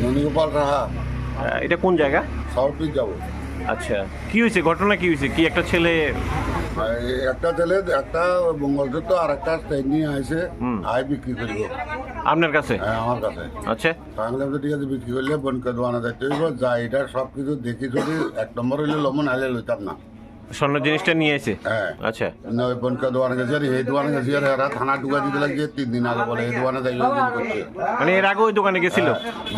ননীগোপাল রাহা আহ, এটা কোন জায়গা? সাউথ যাব আচ্ছা কি হয়েছে? ঘটনা কি হয়েছে? কি একটা ছেলে একটা তেলে একটা মঙ্গলসূত্র আর একটা ট্রেন নিয়ে আসে আয় বিক্রি করব আপনার কাছে? হ্যাঁ আমার কাছে আচ্ছা। তাহলে তো ঠিক আছে বিক্রি করলে বনকে দোয়ানা দেখতে যা এটা সব কিছু দেখি যদি এক নম্বর হইলে লমন আইলে লইতাম না। স্বর্ণ জিনিসটা নিয়ে এসে হ্যাঁ। আচ্ছা। না ওই বনকে দোয়ানা গেছে আর এই দোয়ানা গেছে আর এরা থানা টুকা দিতে লাগিয়ে তিন দিন আগে বলে এই দোয়ানা যাই করছে। মানে এর আগে ওই দোকানে গেছিল?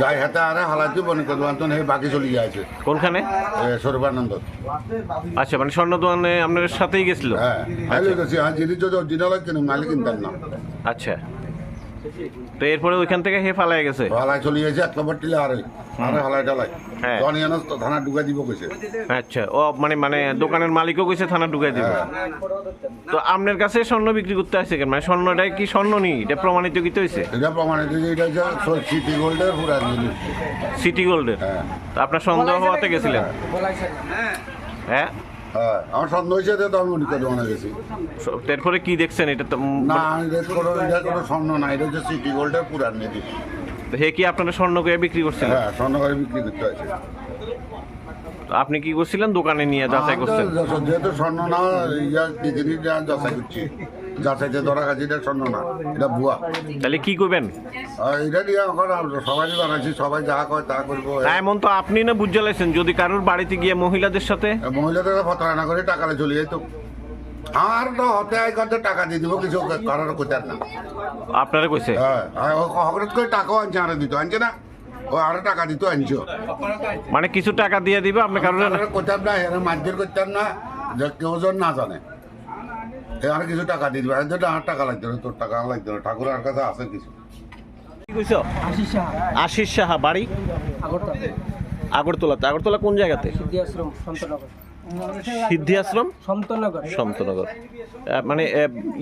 যাই হাতে আরে হালাইতে বনকে দোয়ান তো এই বাকি চলে গিয়েছে। কোনখানে? সর্বানন্দ আচ্ছা মানে স্বর্ণ দোকানে আপনার সাথেই গেছিল? হ্যাঁ গেছি হ্যাঁ জিনিস যদি অরিজিনাল কিনুম নাহলে কিনতেন না। আচ্ছা। তো এরপরে ওইখান থেকে হে ফালাই গেছে। হালাই চলে গেছে এক নম্বর টিলে আরে। আরে টালাই হ্যাঁ। তখন এনে তো থানা ঢুকাই দিব কইছে। আচ্ছা ও মানে মানে দোকানের মালিকও কইছে থানা ঢুকাই দিবে। তো আপনার কাছে স্বর্ণ বিক্রি করতে আসছে কেন? মানে স্বর্ণটাই কি স্বর্ণ নি? এটা প্রমাণিত কি হয়েছে এটা প্রমাণিত যে এটা সিটি গোল্ডের পুরা জিনিস। সিটি গোল্ডের হ্যাঁ। তো আপনার সন্দেহ হওয়াতে গেছিলেন? হ্যাঁ। হ্যাঁ আমার সন্দেহ হয়েছে তো আমি উনিকে দোকানে গেছি। স- এরপরে কি দেখছেন? এটা তো না এটা কোনো এটা কোনো স্বর্ণ না এটা হচ্ছে সিটি গোল্ডের পুরান জিনিস তো হে কি আপনারা স্বর্ণ করে বিক্রি করছিলেন? হ্যাঁ স্বর্ণ করে বিক্রি করতে হয়েছে। আপনি কি করছিলেন? দোকানে নিয়ে যাচাই করছেন। যেহেতু স্বর্ণ না ইয়া জিনিস যাচাই করছি। যাচাইতে ধরা গেছে এটা স্বর্ণ না এটা ভুয়া। তাহলে কি করবেন? এটা নিয়ে এখন সবাই জানাচ্ছি সবাই যা কয় তা করব। এমন তো আপনি না বুঝে লাইছেন যদি কারোর বাড়িতে গিয়ে মহিলাদের সাথে? মহিলাদের প্রতারণা করে টাকা চলে যেত আর তো হতে আয় করতে টাকা দিয়ে দিব কিছু করার কোথার না। আপনারা কইছে? হ্যাঁ হঠাৎ করে টাকাও আনছে আরে দিত আনছে না। ও আরও টাকা দিত আনছো। মানে কিছু টাকা দিয়ে দিবে আপনি কারণ করতাম না এরা মারধর করতাম না যে কেউ জন না জানে। আর কিছু টাকা দিয়ে দিবে আর টাকা লাগতো না তোর টাকা লাগতো না ঠাকুর আর কাছে আছে কিছু। কি কইছো? আশিস সাহা। বাড়ি? আগরতলা। আগরতলাতে আগরতলা কোন জায়গাতে? সিদ্ধি আশ্রম সন্তনগর সন্তনগর মানে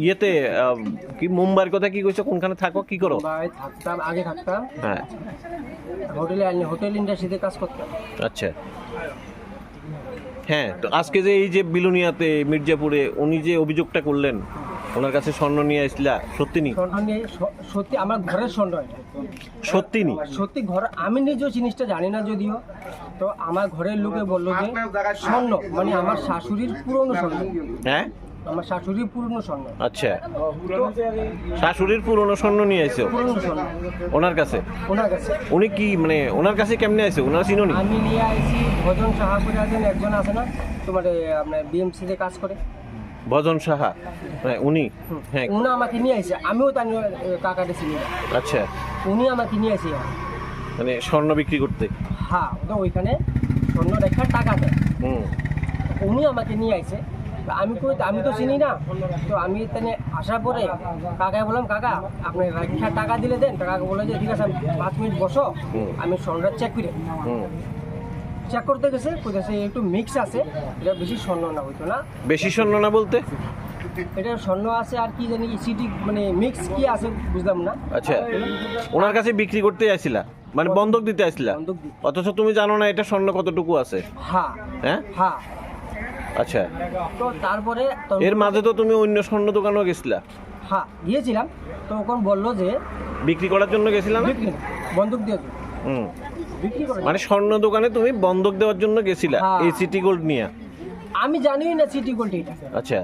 ইয়েতে কি মুম্বাইয়ের কথা কি কইছো? কোনখানে থাকো? কি করো? থাকতাম আগে থাকতাম। হ্যাঁ। হোটেলে হোটেল ইন্ডাস্ট্রিতে কাজ করতাম। আচ্ছা। হ্যাঁ তো আজকে যে এই যে বিলুনিয়াতে মির্জাপুরে উনি যে অভিযোগটা করলেন ওনার কাছে স্বর্ণ নিয়ে আসলা সত্যি নি? স্বর্ণ নিয়ে সত্যি আমার ঘরের স্বর্ণ এটা। সত্যি নি? সত্যি ঘর আমি নিজেও জিনিসটা জানি না যদিও। তো আমার ঘরের লোকে বলল যে স্বর্ণ মানে আমার শাশুড়ির পুরনো স্বর্ণ। হ্যাঁ? আমার শাশুড়ির পুরনো স্বর্ণ। আচ্ছা। তো শাশুড়ির পুরনো স্বর্ণ নিয়ে আইছো পুরনো স্বর্ণ। ওনার কাছে? ওনার কাছে। উনি কি মানে ওনার কাছে কেমনে আছে? ওনার চিনোনি আমি নিয়ে আসি ভজন সাহাপুরে একজন একজন আছে না তোমার আপনার বিএমসিতে কাজ করে। ভজন সাহা? হ্যাঁ উনি? হ্যাঁ। উনি আমাকে নিয়ে আসে আমিও তার কাকাটা চিনি। না আচ্ছা। উনি আমাকে নিয়ে আসে মানে স্বর্ণ বিক্রি করতে? হ্যাঁ তো ওইখানে স্বর্ণ রেখা টাকা দেয়। হুম। উনি আমাকে নিয়ে আসে তো আমি কই আমি তো চিনি না। তো আমি এখানে আসার পরে কাকাকে বললাম কাকা আপনি রেখা টাকা দিলে দেন। তো কাকা বলে যে ঠিক আছে পাঁচ মিনিট বসো। আমি স্বর্ণটা চেক করে হুম। চেক করতে গেছে কইতেছে একটু মিক্স আছে। এটা বেশি স্বর্ণ না হইতো না? বেশি স্বর্ণ না বলতে? এটা স্বর্ণ আছে আর কি জানি সিটি মানে মিক্স কি আছে বুঝলাম না। আচ্ছা ওনার কাছে বিক্রি করতে আসছিলা মানে বন্ধক দিতে আসছিলা অথচ তুমি জানো না এটা স্বর্ণ কতটুকু আছে? হ্যাঁ হ্যাঁ? হ্যাঁ। আচ্ছা। তো তারপরে এর মাঝে তো তুমি অন্য স্বর্ণ দোকানেও গেছিলা? হ্যাঁ গিয়েছিলাম। তো তখন বলল যে বিক্রি করার জন্য গেছিলা না? বিক্রি না, বন্দুক দিয়ে হুম। মানে স্বর্ণ দোকানে তুমি বন্ধক দেওয়ার জন্য গেছিলা হ্যাঁ। এই সিটি গোল্ড নিয়ে? আমি জানিই না সিটি গোল্ড এটা। আচ্ছা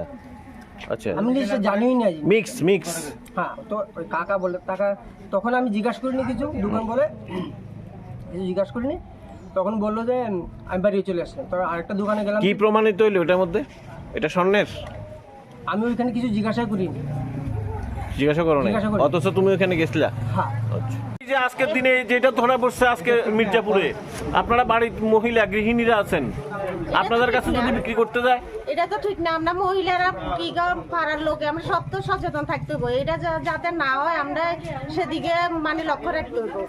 আচ্ছা। আমি জিনিসটা জানিই না মিক্স মিক্স হ্যাঁ তো ওই কাকা বলে টাকা তখন আমি জিজ্ঞাসা করিনি কিছু দোকান বলে। কিছু জিজ্ঞাসা করিনি। তখন বলল যে আমি বাড়ি চলে আসলাম। তো আরেকটা দোকানে গেলাম। কি প্রমাণিত হইল এটার মধ্যে? এটা স্বর্ণের? আমি ওইখানে কিছু জিজ্ঞাসা করিনি। জিজ্ঞাসা করো না জিজ্ঞাসা করি। অথচ তুমি ওখানে গেছিলা? হ্যাঁ। আচ্ছা। যে আজকের দিনে যেটা ধরা পড়ছে আজকে মির্জাপুরে আপনারা বাড়ির মহিলা গৃহিণীরা আছেন আপনাদের কাছে যদি বিক্রি করতে যায়? এটা তো ঠিক না আমরা মহিলারা কি পাড়ার লোক আমরা সব তো সচেতন থাকতে হবে এটা যা- যাতে না হয় আমরা সেদিকে মানে লক্ষ্য রাখতে হবে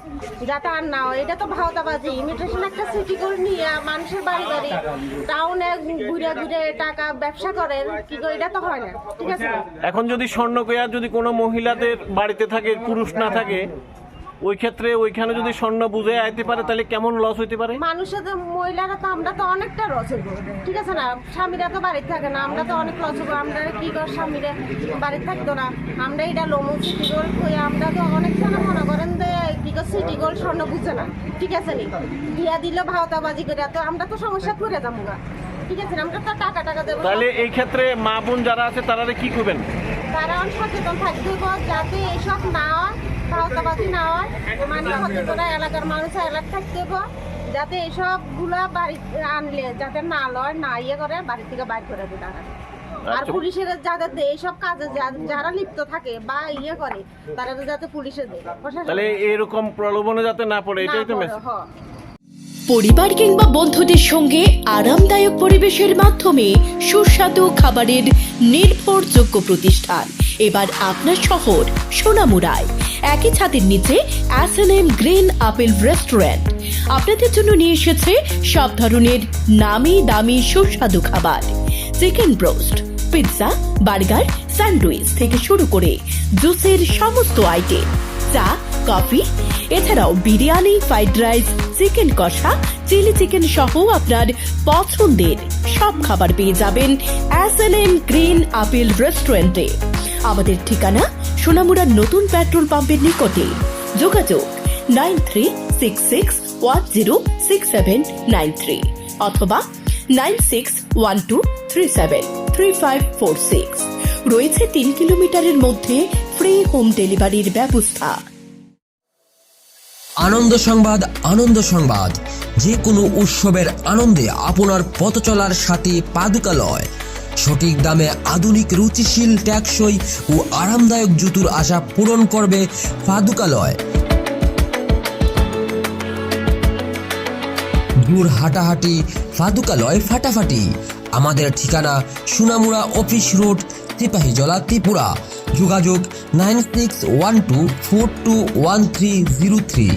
যাতে আর না হয় এটা তো ভাওতাবাজি। ইমিটেশন একটা সিটি করে নিয়ে মানুষের বাড়ি বাড়ি টাউনে ঘুরে ঘুরে টাকা ব্যবসা করে কি গো, এটা তো হয় না। ঠিক আছে? এখন যদি স্বর্ণ কেয়ার যদি কোনো মহিলাদের বাড়িতে থাকে পুরুষ না থাকে ওই ক্ষেত্রে ওইখানে যদি স্বর্ণ বুঝে আইতে পারে তাহলে কেমন লস হইতে পারে? মানুষের তো মহিলারা তো আমরা তো অনেকটা লস হইব। ঠিক আছে না? স্বামীরা তো বাড়িতে থাকে না আমরা তো অনেক লস হব আমরা কি কর স্বামীরা বাড়িতে থাকতো না? আমরা এটা লোমো সিটি গোল্ড কই আমরা তো অনেক জনে মনে করেন যে কি কর সিটি গোল্ড স্বর্ণ বুঝে না। ঠিক আছে নি? দিয়া দিলে ভাওতাবাজি করে তো আমরা তো সমস্যা করে যাব না ঠিক আছে আমরা তো টাকা টাকা দেবো। তাহলে এই ক্ষেত্রে মা বোন যারা আছে তারা কি করবেন? তারা অনেক সচেতন থাকতে হবে যাতে এইসব না হয়। ভাওতাবাজি না হয় মানে এলাকার মানুষ এলাকা থাকতে যাতে এইসবগুলা বাড়ি আনলে যাতে না লয় না ইয়ে করে বাড়ি থেকে বাইর করে দেয় তারা আর আচ্ছা। পুলিশের যাদের এইসব কাজে যারা লিপ্ত থাকে বা ইয়ে করে তারা তো যাতে পুলিশে দেয়। প্রশাসন তাহলে এরকম প্রলোভনে যাতে না পড়ে এটাই তো মেসেজ পরিবার কিংবা বন্ধুদের সঙ্গে আরামদায়ক পরিবেশের মাধ্যমে সুস্বাদু খাবারের নির্ভরযোগ্য প্রতিষ্ঠান। এবার আপনার শহর সোনামুড়ায়। একই ছাদের নিচে S N M green apple restaurant আপনাদের জন্য নিয়ে এসেছে সব ধরনের নামি দামি সুস্বাদু খাবার। Chicken broast pizza burger sandwich থেকে শুরু করে জুসের সমস্ত আইটেম চা, কফি, এছাড়াও বিরিয়ানি ফ্রাইড রাইস চিকেন কষা চিলি চিকেন সহ আপনার পছন্দের সব খাবার পেয়ে যাবেন S N M green apple রেস্টুরেন্টে আমাদের ঠিকানা সোনামুড়ার নতুন পেট্রোল পাম্পের নিকটে। যোগাযোগ nine three six six one zero six seven nine three অথবা nine six one two three seven three five four six. রয়েছে তিন কিলোমিটারের মধ্যে ফ্রি হোম ডেলিভারির ব্যবস্থা। আনন্দ সংবাদ আনন্দ সংবাদ। যে কোনো উৎসবের আনন্দে আপনার পথ চলার সাথে পাদুকালয় সঠিক দামে আধুনিক রুচিশীল ট্যাক্সই ও আরামদায়ক জুতুর আশা পূরণ করবে পাদুকালয় দূর হাঁটাহাঁটি, ফাদুকালয় ফাটাফাটি। আমাদের ঠিকানা সুনামুড়া অফিস রোড সিপাহীজলা ত্রিপুরা। যোগাযোগ nine six one two four two one three zero three.